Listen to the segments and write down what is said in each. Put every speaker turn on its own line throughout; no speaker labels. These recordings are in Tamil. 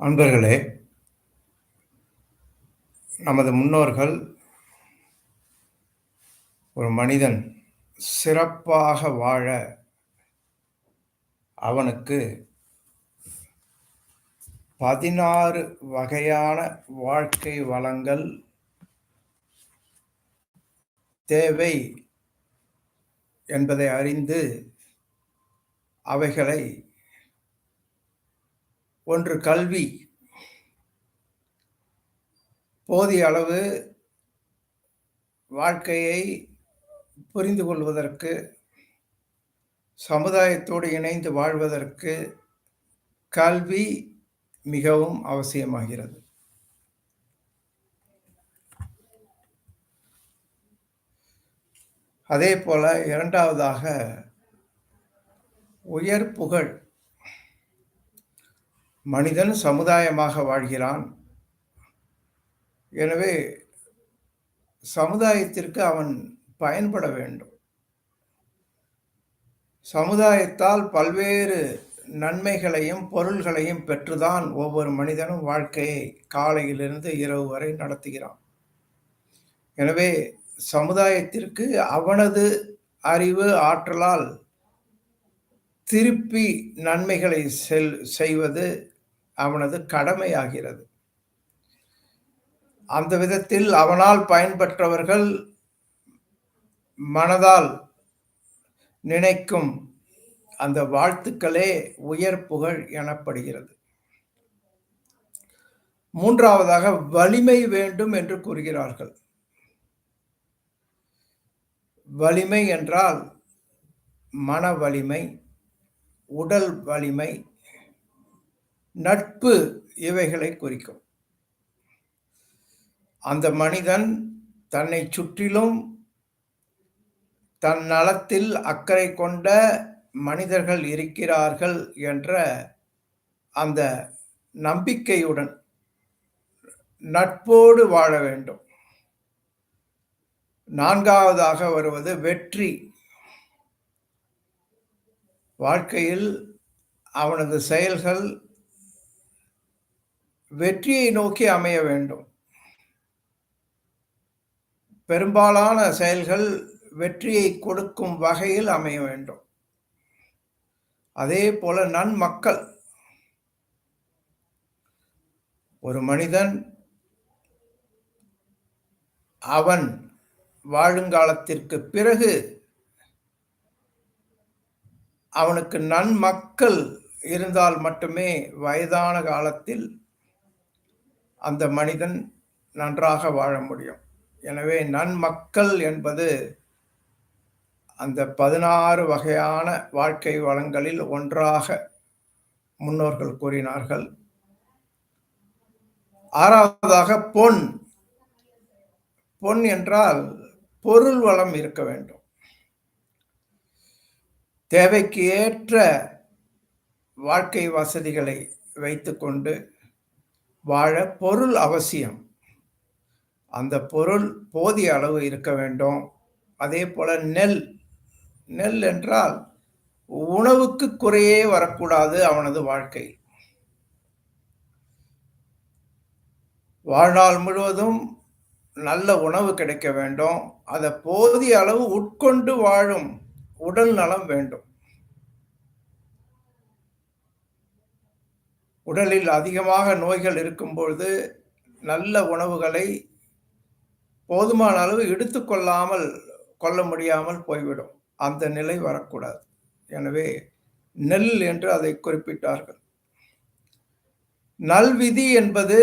அன்பர்களே நமது முன்னோர்கள் ஒரு மனிதன் சிறப்பாக வாழ அவனுக்கு பதினாறு வகையான வாழ்க்கை வளங்கள் தேவை என்பதை அறிந்து அவைகளை ஒன்று கல்வி. போதிய அளவு வாழ்க்கையை புரிந்து கொள்வதற்கு சமுதாயத்தோடு இணைந்து வாழ்வதற்கு கல்வி மிகவும் அவசியமாகிறது. அதே போல இரண்டாவதாக உயர் புகழ் மனிதன் சமுதாயமாக வாழ்கிறான். எனவே சமுதாயத்திற்கு அவன் பயன்பட வேண்டும். சமுதாயத்தால் பல்வேறு நன்மைகளையும் பொருள்களையும் பெற்றுதான் ஒவ்வொரு மனிதனும் வாழ்க்கையை காலையிலிருந்து இரவு வரை நடத்துகிறான். எனவே சமுதாயத்திற்கு அவனது அறிவு ஆற்றலால் திருப்பி நன்மைகளை செல் செய்வது அவனது கடமையாகிறது. அந்த விதத்தில் அவனால் பயன்பெற்றவர்கள் மனதால் நினைக்கும் அந்த வாழ்த்துக்களே உயர் புகழ் எனப்படுகிறது. மூன்றாவதாக வலிமை வேண்டும் என்று கூறுகிறார்கள். வலிமை என்றால் மன வலிமை உடல் வலிமை நட்பு இவைகளை குறிக்கும். அந்த மனிதன் தன்னை சுற்றிலும் தன் நலத்தில் அக்கறை கொண்ட மனிதர்கள் இருக்கிறார்கள் என்ற அந்த நம்பிக்கையுடன் நட்போடு வாழ வேண்டும். நான்காவதாக வருவது வெற்றி. வாழ்க்கையில் அவனது செயல்கள் வெற்றியை நோக்கி அமைய வேண்டும். பெரும்பாலான செயல்கள் வெற்றியை கொடுக்கும் வகையில் அமைய வேண்டும். அதே போல நன்மக்கள். ஒரு மனிதன் அவன் வாழுங்காலத்திற்கு பிறகு அவனுக்கு நன்மக்கள் இருந்தால் மட்டுமே வயதான காலத்தில் அந்த மனிதன் நன்றாக வாழ முடியும். எனவே நன்மக்கள் என்பது அந்த பதினாறு வகையான வாழ்க்கை வளங்களில் ஒன்றாக முன்னோர்கள் கூறினார்கள். ஆறாவதாக பொன். பொன் என்றால் பொருள் வளம் இருக்க வேண்டும். தேவைக்கு ஏற்ற வாழ்க்கை வசதிகளை வைத்துக்கொண்டு வாழ பொருள் அவசியம். அந்த பொருள் போதிய அளவு இருக்க வேண்டும். அதே போல் நெல் நெல் என்றால் உணவுக்கு குறையே வரக்கூடாது அவனது வாழ்க்கை. வாழ்நாள் முழுவதும் நல்ல உணவு கிடைக்க வேண்டும். அதை போதிய அளவு உட்கொண்டு வாழும் உடல் நலம் வேண்டும். உடலில் அதிகமாக நோய்கள் இருக்கும் பொழுது நல்ல உணவுகளை போதுமான அளவு எடுத்துக்கொள்ளாமல் கொள்ள முடியாமல் போய்விடும். அந்த நிலை வரக்கூடாது. எனவே நெல் என்று அதை குறிப்பிட்டார்கள். நல்விதி என்பது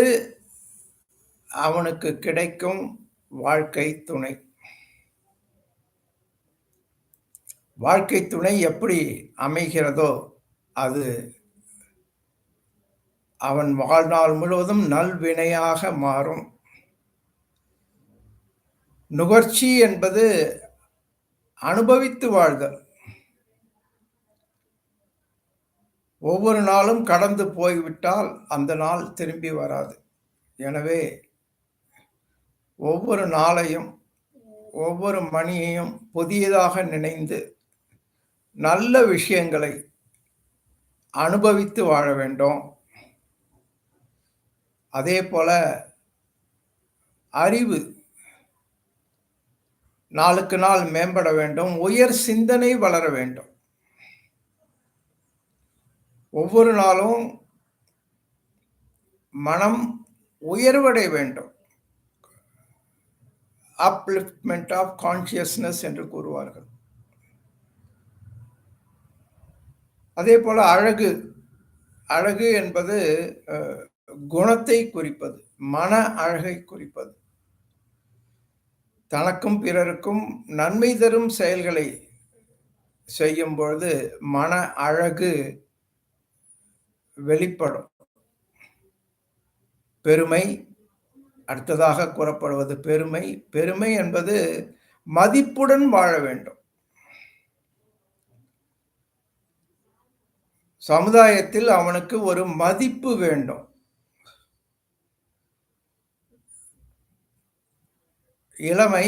அவனுக்கு கிடைக்கும் வாழ்க்கை துணை. வாழ்க்கை துணை எப்படி அமைகிறதோ அது அவன் வாழ்நாள் முழுவதும் நல்வினையாக மாறும். நுகர்ச்சி என்பது அனுபவித்து வாழ்தல். ஒவ்வொரு நாளும் கடந்து போய்விட்டால் அந்த நாள் திரும்பி வராது. எனவே ஒவ்வொரு நாளையும் ஒவ்வொரு மணியையும் புதியதாக நினைந்து நல்ல விஷயங்களை அனுபவித்து வாழ வேண்டும். அதே போல அறிவு நாளுக்கு நாள் மேம்பட வேண்டும். உயர் சிந்தனை வளர வேண்டும். ஒவ்வொரு நாளும் மனம் உயர்வடைய வேண்டும். அப்லிஃப்ட்மெண்ட் ஆஃப் கான்சியஸ்னஸ் என்று கூறுவார்கள். அதே போல அழகு. அழகு என்பது குணத்தை குறிப்பது மன அழகை குறிப்பது. தனக்கும் பிறருக்கும் நன்மை தரும் செயல்களை செய்யும் பொழுது மன அழகு வெளிப்படும். பெருமை அடுத்ததாக கூறப்படுவது பெருமை. பெருமை என்பது மதிப்புடன் வாழ வேண்டும். சமுதாயத்தில் அவனுக்கு ஒரு மதிப்பு வேண்டும். இளமை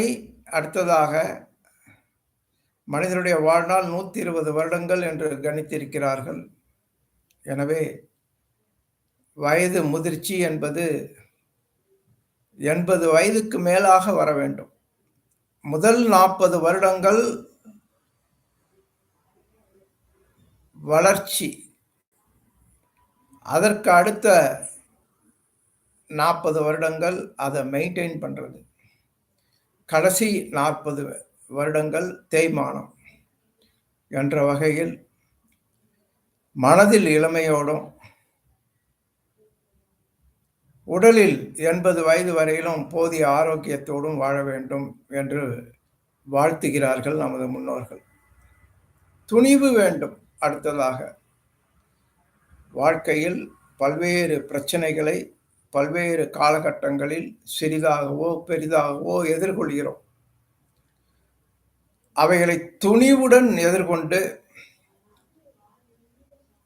அடுத்ததாக மனிதனுடைய வாழ்நாள் நூற்றி இருபது வருடங்கள் என்று கணித்திருக்கிறார்கள். எனவே வயது முதிர்ச்சி என்பது எண்பது வயதுக்கு மேலாக வர வேண்டும். முதல் நாற்பது வருடங்கள் வளர்ச்சி. அதற்கு அடுத்த நாற்பது வருடங்கள் அதை மெயின்டைன் பண்ணுறது கடைசி நாற்பது வருடங்கள் தேய்மானம் என்ற வகையில் மனதில் இளமையோடும் உடலில் எண்பது வயது வரையிலும் போதிய ஆரோக்கியத்தோடும் வாழ வேண்டும் என்று வாழ்த்துகிறார்கள் நமது முன்னோர்கள். துணிவு வேண்டும். அடுத்ததாக வாழ்க்கையில் பல்வேறு பிரச்சனைகளை பல்வேறு காலகட்டங்களில் சிறிதாகவோ பெரிதாகவோ எதிர்கொள்கிறோம். அவைகளை துணிவுடன் எதிர்கொண்டு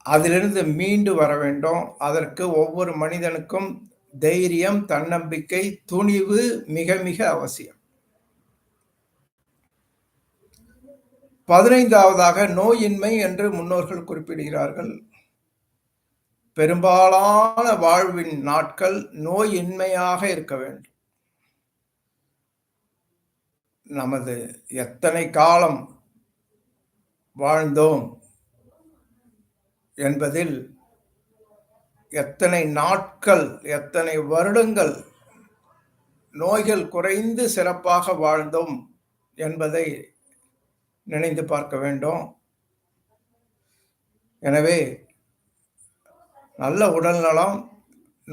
அதிலிருந்து மீண்டு வர வேண்டும். அதற்கு ஒவ்வொரு மனிதனுக்கும் தைரியம் தன்னம்பிக்கை துணிவு மிக மிக அவசியம். பதினைந்தாவதாக நோயின்மை என்று முன்னோர்கள் குறிப்பிடுகிறார்கள். பெரும்பாலான வாழ்வின் நாட்கள் நோயின்மையாக இருக்க வேண்டும். நமது எத்தனை காலம் வாழ்ந்தோம் என்பதில் எத்தனை நாட்கள் எத்தனை வருடங்கள் நோய்கள் குறைந்து சிறப்பாக வாழ்ந்தோம் என்பதை நினைந்து பார்க்க வேண்டும். எனவே நல்ல உடல் நலம்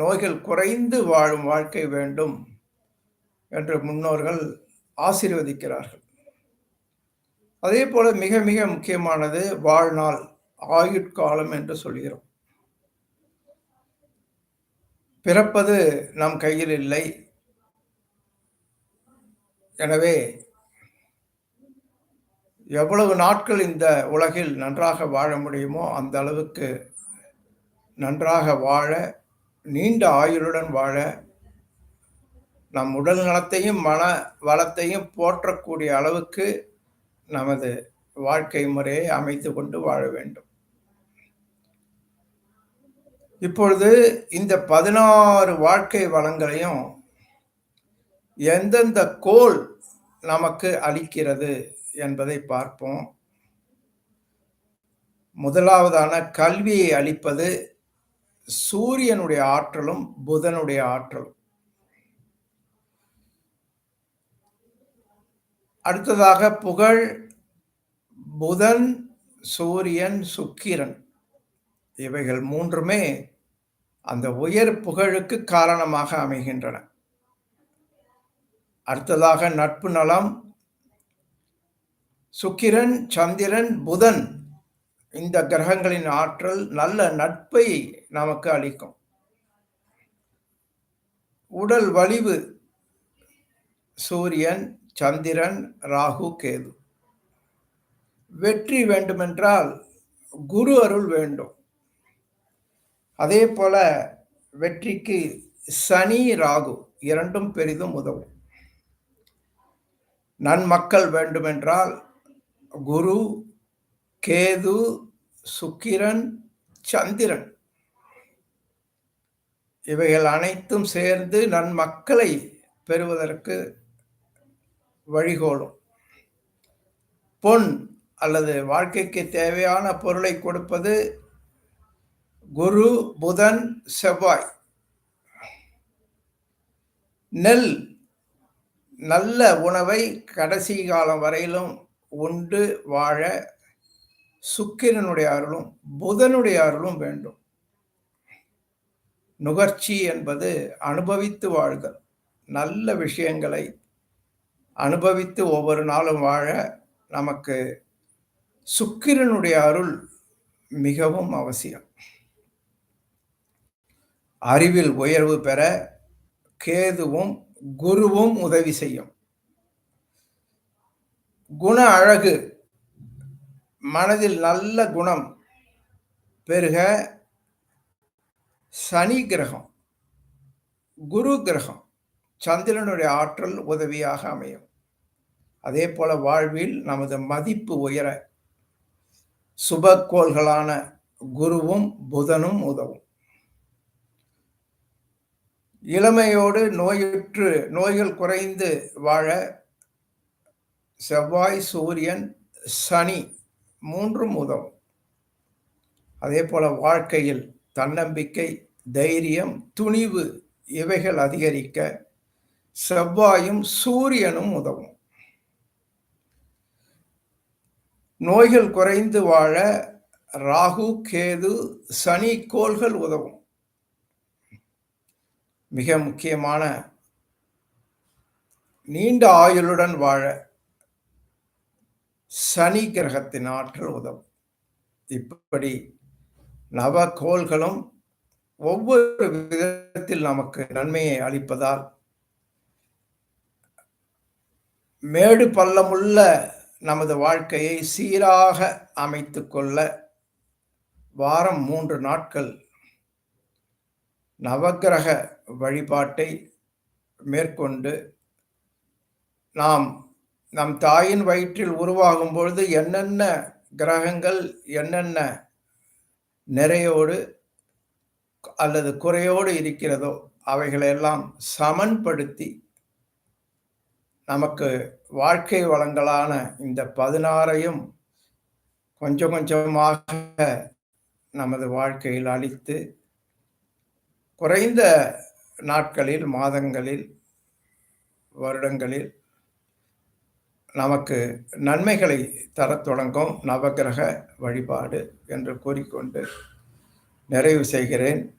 நோய்கள் குறைந்து வாழும் வாழ்க்கை வேண்டும் என்று முன்னோர்கள் ஆசீர்வதிக்கிறார்கள். அதே போல மிக மிக முக்கியமானது வாழ்நாள் ஆயுட்காலம் என்று சொல்கிறோம். பிறப்பது நம் கையில் இல்லை. எனவே எவ்வளவு நாட்கள் இந்த உலகில் நன்றாக வாழ முடியுமோ அந்த அளவுக்கு நன்றாக வாழ நீண்ட ஆயுளுடன் வாழ நம் உடல் நலத்தையும் மன வளத்தையும் போற்றக்கூடிய அளவுக்கு நமது வாழ்க்கை முறையை அமைத்து கொண்டு வாழ வேண்டும். இப்பொழுது இந்த பதினாறு வாழ்க்கை வளங்களையும் எந்தெந்த கோல் நமக்கு அளிக்கிறது? என்பதை பார்ப்போம். முதலாவதான கல்வியை அளிப்பது சூரியனுடைய ஆற்றலும் புதனுடைய ஆற்றலும். அடுத்ததாக புகழ் புதன் சூரியன் சுக்கிரன். இவைகள் மூன்றுமே அந்த உயர் புகழுக்கு காரணமாக அமைகின்றன. அடுத்ததாக நட்பு நலம் சுக்கிரன் சந்திரன் புதன் இந்த கிரகங்களின் ஆற்றல் நல்ல நட்பை நமக்கு அளிக்கும். உடல் வலிவு சூரியன் சந்திரன் ராகு கேது. வெற்றி வேண்டுமென்றால் குரு அருள் வேண்டும். அதே போல வெற்றிக்கு சனி ராகு இரண்டும் பெரிதும் உதவும். நன்மக்கள் வேண்டுமென்றால் குரு கேது சுக்கிரன் சந்திரன். இவைகள் அனைத்தும் சேர்ந்து நன்மக்களை பெறுவதற்கு வழிகோலும். பொன் அல்லது வாழ்க்கைக்கு தேவையான பொருளை கொடுப்பது குரு புதன் செவ்வாய். நெல் நல்ல உணவை கடைசி காலம் வரையிலும் உண்டு வாழ சுக்கிரனுடைய அருளும் புதனுடைய அருளும் வேண்டும். நுகர்ச்சி என்பது அனுபவித்து வாழ்தல் நல்ல விஷயங்களை அனுபவித்து ஒவ்வொரு நாளும் வாழ நமக்கு சுக்கிரனுடைய அருள் மிகவும் அவசியம். அறிவில் உயர்வு பெற கேதுவும் குருவும் உதவி செய்யும். குண அழகு. மனதில் நல்ல குணம் பெருக சனி கிரகம் குரு கிரகம் சந்திரனுடைய ஆற்றல் உதவியாக அமையும். அதே போல வாழ்வில் நமது மதிப்பு உயர சுபக்கோள்களான குருவும் புதனும் உதவும். இளமையோடு நோயுற்று நோய்கள் குறைந்து வாழ செவ்வாய் சூரியன் சனி மூன்றும் உதவும். அதே போல வாழ்க்கையில் தன்னம்பிக்கை தைரியம் துணிவு இவைகள் அதிகரிக்க செவ்வாயும் சூரியனும் உதவும். நோய்கள் குறைந்து வாழ ராகு கேது சனி கோள்கள் உதவும். மிக முக்கியமான நீண்ட ஆயுளுடன் வாழ சனி கிரகத்தின் ஆற்றல் உதவும். இப்படி நவகோள்களும் ஒவ்வொரு விதத்தில் நமக்கு நன்மையை அளிப்பதால் மேடு பள்ளமுள்ள நமது வாழ்க்கையை சீராக அமைத்து கொள்ள வாரம் மூன்று நாட்கள் நவகிரக வழிபாட்டை மேற்கொண்டு நாம் நம் தாயின் வயிற்றில் உருவாகும் பொழுது என்னென்ன கிரகங்கள் என்னென்ன நிறையோடு அல்லது குறையோடு இருக்கிறதோ அவைகளெல்லாம் சமன்படுத்தி நமக்கு வாழ்க்கை வளங்களான இந்த பதினாறையும் கொஞ்சம் கொஞ்சமாக நமது வாழ்க்கையில் அளித்து குறைந்த நாட்களில் மாதங்களில் வருடங்களில் நமக்கு நன்மைகளை தரத் தொடங்கும் நவகிரக வழிபாடு என்று கூறிக்கொண்டு நிறைவு செய்கிறேன்.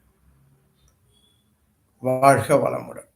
வாழ்க வளமுடன்.